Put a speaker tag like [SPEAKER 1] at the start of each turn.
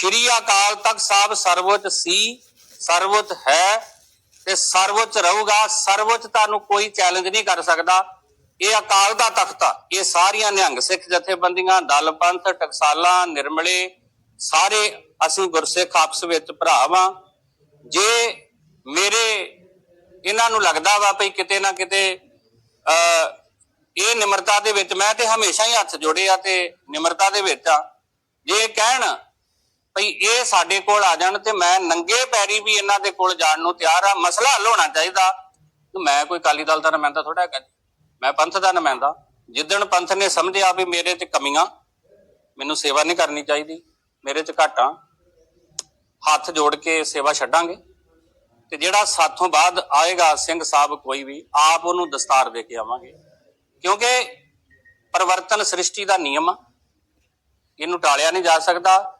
[SPEAKER 1] ਸ਼੍ਰੀ ਅਕਾਲ ਤਖਤ ਸਾਹਿਬ ਸਰਵਉੱਚ ਸੀ, ਸਰਵਉੱਚ ਹੈ ਤੇ ਸਰਵਉੱਚ ਰਹੂਗਾ। ਸਰਵਉੱਚਤਾ ਤੁਹਾਨੂੰ ਕੋਈ ਚੈਲੰਜ ਨਹੀਂ ਕਰ ਸਕਦਾ। ਇਹ ਅਕਾਲ ਦਾ ਤਖਤ ਆ। ਇਹ ਸਾਰੀਆਂ ਨਿਹੰਗ ਸਿੱਖ ਜਥੇਬੰਦੀਆਂ ਦਲ ਪੰਥ ਨਿਰਮਲੇ, ਸਾਰੇ ਅਸੀਂ ਗੁਰਸਿੱਖ ਆਪਸ ਵਿੱਚ ਭਰਾ ਵਾਂ। ਜੇ ਮੇਰੇ ਇਹਨਾਂ ਨੂੰ ਲੱਗਦਾ ਵਾ ਭਈ ਕਿਤੇ ਨਾ ਕਿਤੇ ਅ ਇਹ ਨਿਮਰਤਾ ਦੇ ਵਿੱਚ ਮੈਂ ਤੇ ਹਮੇਸ਼ਾ ਹੀ ਹੱਥ ਜੋੜੇ ਆ ਤੇ ਨਿਮਰਤਾ ਦੇ ਵਿੱਚ ਆ। ਜੇ ਕਹਿਣ ਭਈ ਇਹ ਸਾਡੇ ਕੋਲ ਆ ਜਾਣ ਤੇ ਮੈਂ ਨੰਗੇ ਪੈਰੀ ਵੀ ਇਹਨਾਂ ਦੇ ਕੋਲ ਜਾਣ ਨੂੰ ਤਿਆਰ ਆ। ਮਸਲਾ ਹੱਲ ਹੋਣਾ ਚਾਹੀਦਾ। ਮੈਂ ਕੋਈ ਕਾਲੀ ਦਲ ਦਾ ਨੁਮਾਇੰਦਾ ਥੋੜਾ ਹੈਗਾ ਮੈਂ ਪੰਥ ਦਾ ਨੁਮਾਇੰਦਾ। ਜਿੱਦਣ ਪੰਥ ਨੇ ਸਮਝਿਆ ਵੀ ਮੇਰੇ ਤੇ ਕਮੀਆਂ, ਮੈਨੂੰ ਸੇਵਾ ਨਹੀਂ ਕਰਨੀ ਚਾਹੀਦੀ, ਮੇਰੇ ਚ ਘਾਟਾਂ, ਹੱਥ ਜੋੜ ਕੇ ਸੇਵਾ ਛੱਡਾਂਗੇ। ਤੇ ਜਿਹੜਾ ਸਾਥੋਂ ਬਾਅਦ ਆਏਗਾ ਸਿੰਘ ਸਾਹਿਬ ਕੋਈ ਵੀ, ਆਪ ਉਹਨੂੰ ਦਸਤਾਰ ਦੇ ਕੇ ਆਵਾਂਗੇ। ਕਿਉਂਕਿ ਪਰਿਵਰਤਨ ਸ੍ਰਿਸ਼ਟੀ ਦਾ ਨਿਯਮ ਆ। ਇਹਨੂੰ ਟਾਲਿਆ ਨਹੀਂ ਜਾ ਸਕਦਾ।